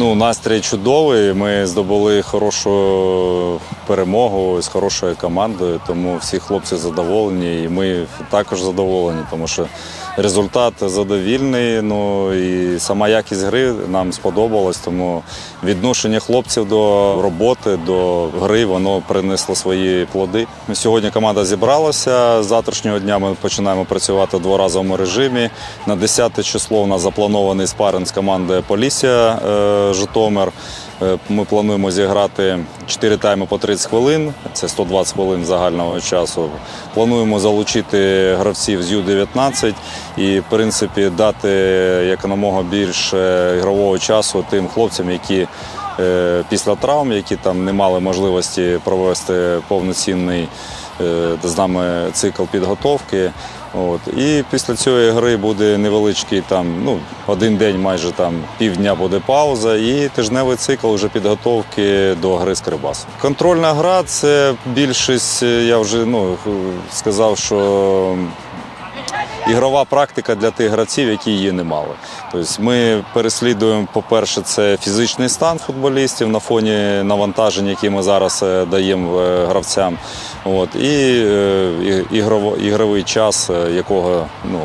Ну, настрій чудовий. Ми здобули хорошу перемогу з хорошою командою, тому всі хлопці задоволені, і ми також задоволені, тому що результат задовільний. Ну і сама якість гри нам сподобалась, тому відношення хлопців до роботи, до гри воно принесло свої плоди. Сьогодні команда зібралася. З завтрашнього дня ми починаємо працювати в дворазовому режимі. На 10 число у нас запланований спаринг з командою Полісся е, Житомир. Е, Ми плануємо зіграти 4 тайми по 30 хвилин, це 120 хвилин загального часу. Плануємо залучити гравців з Ю-19 і, в принципі, дати якомога більше ігрового часу тим хлопцям, які е, після травм, які там не мали можливості провести повноцінний е, з нами цикл підготовки. От. І після цієї гри буде невеличкий там, ну, один день, майже там півдня буде пауза, і тижневий цикл вже підготовки до гри з Кирбасом. Контрольна гра це більшість, е, я вже ну, сказав, що ігрова практика для тих гравців, які її не мали. Тобто ми переслідуємо, по-перше, це фізичний стан футболістів на фоні навантажень, які ми зараз е, даємо е, гравцям. От, і е, ігрово- ігровий час, якого ну,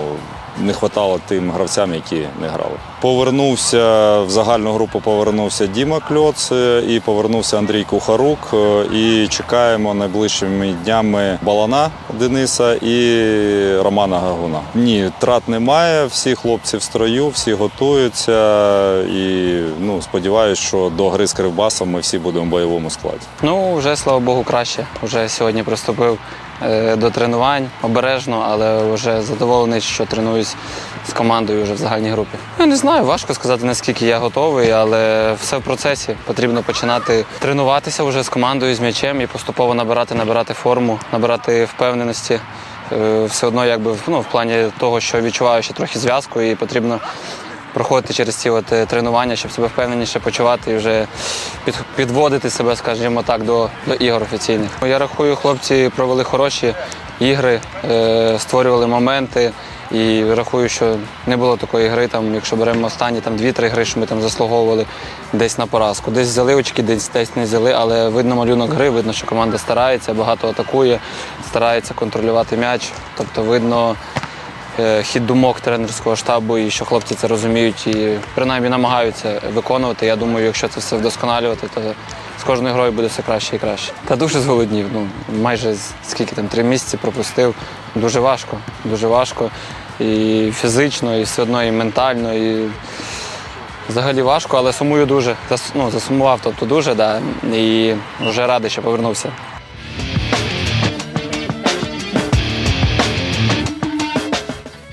не вистачало тим гравцям, які не грали. Повернувся в загальну групу. Повернувся Діма Кльоц е, і повернувся Андрій Кухарук. е, І чекаємо найближчими днями Балана Дениса і Романа Гагуна. Ні, трат немає. Всі хлопці в строю, всі готуються. І ну сподіваюся, що до гри з Кривбасом ми всі будемо в бойовому складі. Ну, вже слава Богу, краще. Вже сьогодні приступив до тренувань обережно, але вже задоволений, що тренуюсь з командою вже в загальній групі. Я не знаю, важко сказати, наскільки я готовий, але все в процесі. Потрібно починати тренуватися вже з командою, з м'ячем і поступово набирати, набирати форму, набирати впевненості. Е, Все одно, якби ну, в плані того, що відчуваю ще трохи зв'язку, і потрібно проходити через ці от е, тренування, щоб себе впевненіше почувати і вже під, підводити себе, скажімо так, до, до ігор офіційних. Я рахую, хлопці провели хороші ігри, е, створювали моменти. І рахую, що не було такої гри, там, якщо беремо останні там, 2-3 гри, що ми там заслуговували десь на поразку. Десь взяли очки, десь десь не взяли, але видно малюнок гри, видно, що команда старається, багато атакує, старається контролювати м'яч. Тобто видно хід думок тренерського штабу і що хлопці це розуміють і принаймні намагаються виконувати. Я думаю, якщо це все вдосконалювати, то з кожною грою буде все краще і краще. Та дуже зголоднів. Ну майже скільки там три місяці пропустив. Дуже важко, дуже важко. І фізично, і все одно, і ментально, і взагалі важко, але сумую дуже. Ну, засумував, тобто дуже, да, і вже радий, що повернувся.